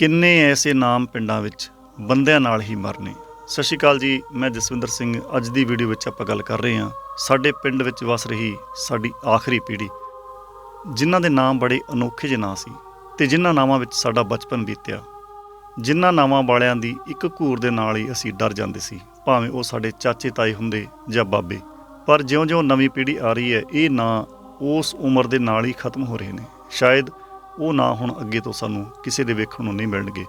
ਕਿੰਨੇ ਐਸੇ ਨਾਮ ਪਿੰਡਾਂ ਵਿੱਚ ਬੰਦਿਆਂ ਨਾਲ ਹੀ ਮਰਨੇ? ਸਤਿ ਸ਼੍ਰੀ ਅਕਾਲ ਜੀ, ਮੈਂ ਜਸਵਿੰਦਰ ਸਿੰਘ। ਅੱਜ ਦੀ ਵੀਡੀਓ ਵਿੱਚ ਆਪਾਂ ਗੱਲ ਕਰ ਰਹੇ ਹਾਂ। ਸਾਡੇ ਪਿੰਡ ਵਿੱਚ ਵਸ ਰਹੀ ਸਾਡੀ ਆਖਰੀ ਪੀੜ੍ਹੀ, ਜਿਨ੍ਹਾਂ ਦੇ ਨਾਮ ਬੜੇ ਅਨੋਖੇ ਜਿਹੇ ਨਾਂ ਸੀ ਤੇ ਜਿਨ੍ਹਾਂ ਨਾਵਾਂ ਵਿੱਚ ਸਾਡਾ ਬਚਪਨ ਬੀਤਿਆ। ਜਿਨ੍ਹਾਂ ਨਾਵਾਂ ਵਾਲਿਆਂ ਦੀ ਇੱਕ ਘੂਰ ਦੇ ਨਾਲ ਹੀ ਅਸੀਂ ਡਰ ਜਾਂਦੇ ਸੀ, ਭਾਵੇਂ ਉਹ ਸਾਡੇ ਚਾਚੇ, ਤਾਏ ਹੁੰਦੇ ਜਾਂ ਬਾਬੇ। ਪਰ ਜਿਉਂ-ਜਿਉਂ ਨਵੀਂ ਪੀੜ੍ਹੀ ਆ ਰਹੀ ਹੈ, ਇਹ ਨਾਂ ਉਸ ਉਮਰ ਦੇ ਨਾਲ ਹੀ ਖਤਮ ਹੋ ਰਹੇ ਨੇ। ਸ਼ਾਇਦ ਉਹ ਨਾਂ ਹੁਣ ਅੱਗੇ ਤੋਂ ਸਾਨੂੰ ਕਿਸੇ ਦੇ ਵੇਖਣ ਨੂੰ ਨਹੀਂ ਮਿਲਣਗੇ।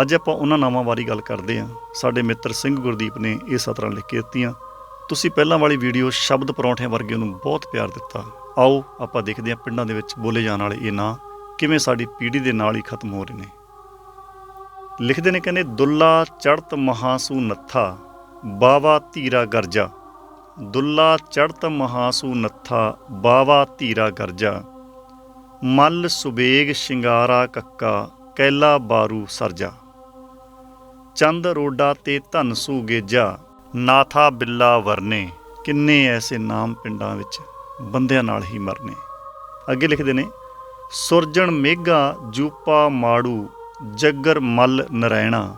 ਅੱਜ ਆਪਾਂ ਉਹਨਾਂ ਨਾਵਾਂ ਬਾਰੇ ਗੱਲ ਕਰਦੇ ਹਾਂ। ਸਾਡੇ ਮਿੱਤਰ ਸਿੰਘ ਗੁਰਦੀਪ ਨੇ ਇਹ ਸਤਰਾਂ ਲਿਖ ਕੇ ਦਿੱਤੀਆਂ। ਤੁਸੀਂ ਪਹਿਲਾਂ ਵਾਲੀ ਵੀਡੀਓ ਸ਼ਬਦ ਪਰੌਂਠਿਆਂ ਵਰਗੇ ਨੂੰ ਬਹੁਤ ਪਿਆਰ ਦਿੱਤਾ। ਆਓ, ਆਪਾਂ ਦੇਖਦੇ ਹਾਂ ਪਿੰਡਾਂ ਦੇ ਵਿੱਚ ਬੋਲੇ ਜਾਣ ਵਾਲੇ ਇਹ ਨਾਂ ਕਿਵੇਂ ਸਾਡੀ ਪੀੜ੍ਹੀ ਦੇ ਨਾਲ ਹੀ ਖਤਮ ਹੋ ਰਹੇ ਨੇ। ਲਿਖਦੇ ਨੇ ਕਹਿੰਦੇ, ਦੁੱਲਾ ਚੜਤ ਮਹਾਸੂ ਨੱਥਾ, ਬਾਵਾ ਧੀਰਾ ਗਰਜਾ। ਦੁੱਲਾ ਚੜਤ ਮਹਾਸੂ ਨੱਥਾ, ਬਾਵਾ ਧੀਰਾ ਗਰਜਾ। ਮੱਲ ਸੁਬੇਗ ਸ਼ਿੰਗਾਰਾ ਕੱਕਾ, ਕੈਲਾ ਬਾਰੂ ਸਰਜਾ। ਚੰਦ ਰੋਡਾ ਤੇ ਧਨਸੂ ਗੇਜਾ, ਨਾਥਾ ਬਿੱਲਾ ਵਰਨੇ, ਕਿੰਨੇ ਐਸੇ ਨਾਮ ਪਿੰਡਾਂ ਵਿੱਚ ਬੰਦਿਆਂ ਨਾਲ ਹੀ ਮਰਨੇ। ਅੱਗੇ ਲਿਖਦੇ ਨੇ, ਸੁਰਜਣ ਮੇਗਾ ਜੂਪਾ ਮਾੜੂ, ਜੱਗਰ ਮੱਲ ਨਰੈਣਾ,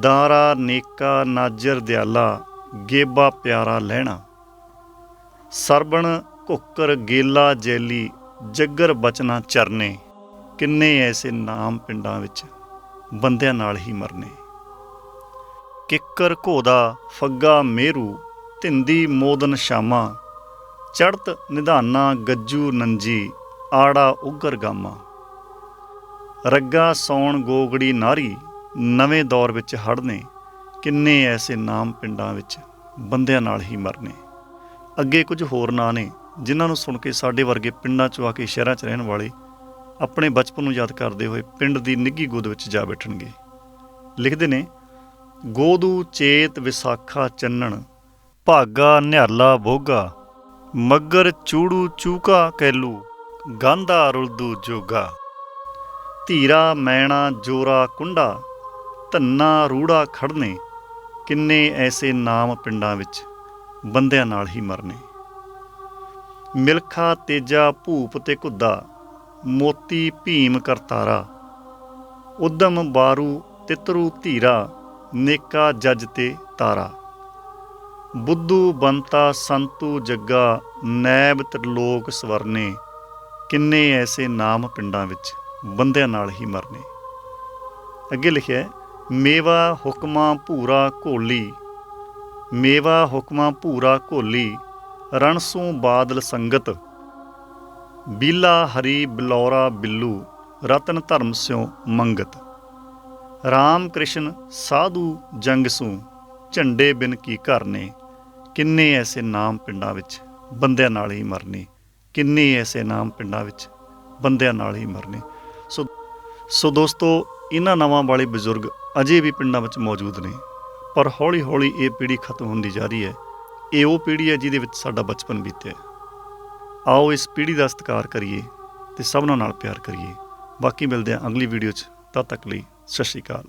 ਦਾਰਾ ਨੇਕਾ ਨਾਜਰ ਦਿਆਲਾ, ਗੇਬਾ ਪਿਆਰਾ ਲੈਣਾ ਸਰਬਣ ਘੁੱਕਰ ਗੇਲਾ ਜੈਲੀ ਜੱਗਰ ਬਚਨਾ ਚਰਨੇ, ਕਿੰਨੇ ਐਸੇ ਨਾਮ ਪਿੰਡਾਂ ਵਿੱਚ ਬੰਦਿਆਂ ਨਾਲ ਹੀ ਮਰਨੇ। ਕਿੱਕਰ ਘੋਦਾ, ਫੱਗਾ ਮੇਰੂ, ਧਿੰਦੀ ਮੋਦਨ ਸ਼ਾਮਾ ਚੜਤ ਨਿਧਾਨਾ ਗੱਜੂ ਨੰਜੀ, ਆੜਾ ਉਗਰ ਗਾਮਾ। ਰੱਗਾ ਸੌਣ ਗੋਗੜੀ ਨਾਰੀ, ਨਵੇਂ ਦੌਰ ਵਿੱਚ ਹੜਨੇ ਕਿੰਨੇ ਐਸੇ ਨਾਮ ਪਿੰਡਾਂ ਵਿੱਚ ਬੰਦਿਆਂ ਨਾਲ ਹੀ ਮਰਨੇ। ਅੱਗੇ ਕੁਝ ਹੋਰ ਨਾਂ ਨੇ ਜਿਨ੍ਹਾਂ ਨੂੰ ਸੁਣ ਕੇ ਸਾਡੇ ਵਰਗੇ ਪਿੰਡਾਂ 'ਚ ਆ ਕੇ ਸ਼ਹਿਰਾਂ 'ਚ ਰਹਿਣ ਵਾਲੇ ਆਪਣੇ ਬਚਪਨ ਨੂੰ ਯਾਦ ਕਰਦੇ ਹੋਏ ਪਿੰਡ ਦੀ ਨਿੱਗੀ ਗੋਦ ਵਿੱਚ ਜਾ ਬੈਠਣਗੇ। ਲਿਖਦੇ ਨੇ, ਗੋਦੂ, ਚੇਤ, ਵਿਸਾਖਾ, ਚੰਨਣ, ਭਾਗਾ ਨਿਹਾਲਾ ਭੋਗਾ, ਮੱਗਰ, ਚੂੜੂ, ਚੂਕਾ, ਕੈਲੂ, ਗਾਂਧਾ, ਰੁਲਦੂ, ਜੋਗਾ, ਧੀਰਾ, ਮੈਣਾ, ਜੋਰਾ, ਕੁੰਡਾ, ਧੰਨਾ, ਰੂੜਾ, ਖੜਨੇ, ਕਿੰਨੇ ਐਸੇ ਨਾਮ ਪਿੰਡਾਂ ਵਿੱਚ ਬੰਦਿਆਂ ਨਾਲ ਹੀ ਮਰਨੇ। ਮਿਲਖਾ ਤੇਜਾ ਭੂਪ ਤੇ ਘੁੱਦਾ, ਮੋਤੀ ਭੀਮ ਕਰਤਾਰਾ ਉਦਮ ਬਾਰੂ ਤਿਤਰੂ ਧੀਰਾ, ਨੇਕਾ ਜੱਜ ਤੇ ਤਾਰਾ। ਬੁੱਧੂ ਬੰਤਾ ਸੰਤੂ ਜੱਗਾ, ਨੈਬ ਤ੍ਰਿਲੋਕ ਸਵਰਨੇ, ਕਿੰਨੇ ਐਸੇ ਨਾਮ ਪਿੰਡਾਂ ਵਿੱਚ ਬੰਦਿਆਂ ਨਾਲ ਹੀ ਮਰਨੇ। ਅੱਗੇ ਲਿਖਿਆ ਮੇਵਾ ਹੁਕਮਾਂ ਭੂਰਾ ਘੋਲੀ, ਮੇਵਾ ਹੁਕਮਾਂ ਭੂਰਾ ਘੋਲੀ ਰਣਸੂ ਬਾਦਲ ਸੰਗਤ। ਬੀਲਾ ਹਰੀ ਬਲੌਰਾ ਬਿੱਲੂ, ਰਤਨ ਧਰਮ ਸਿਉ ਮੰਗਤ। ਰਾਮ ਕ੍ਰਿਸ਼ਨ ਸਾਧੂ ਜੰਗਸੂ ਝੰਡੇ ਬਿਨ ਕੀ ਘਰ ਨੇ। ਕਿੰਨੇ ਐਸੇ ਨਾਮ ਪਿੰਡਾਂ ਵਿੱਚ ਬੰਦਿਆਂ ਨਾਲ ਹੀ ਮਰਨੇ। ਕਿੰਨੇ ਐਸੇ ਨਾਮ ਪਿੰਡਾਂ ਵਿੱਚ ਬੰਦਿਆਂ ਨਾਲ ਹੀ ਮਰਨੇ। ਸੋ ਸੋ ਦੋਸਤੋ, ਇਹਨਾਂ ਨਾਵਾਂ ਵਾਲੇ ਬਜ਼ੁਰਗ ਅਜੇ ਵੀ ਪਿੰਡਾਂ ਵਿੱਚ ਮੌਜੂਦ ਨੇ। ਪਰ ਹੌਲੀ-ਹੌਲੀ ਇਹ ਪੀੜ੍ਹੀ ਖਤਮ ਹੁੰਦੀ ਜਾ ਰਹੀ ਹੈ। ਇਹ ਉਹ ਪੀੜ੍ਹੀ ਹੈ ਜਿਹਦੇ ਵਿੱਚ ਸਾਡਾ ਬਚਪਨ ਬੀਤਿਆ ਆਓ ਇਸ ਪੀੜ੍ਹੀ ਦਾ ਸਤਿਕਾਰ ਕਰੀਏ ਤੇ ਸਭਨਾਂ ਨਾਲ ਪਿਆਰ ਕਰੀਏ। ਬਾਕੀ ਮਿਲਦੇ ਹਾਂ ਅਗਲੀ ਵੀਡੀਓ 'ਚ। ਤਦ ਤੱਕ ਲਈ ਸਤਿ ਸ਼੍ਰੀ ਅਕਾਲ।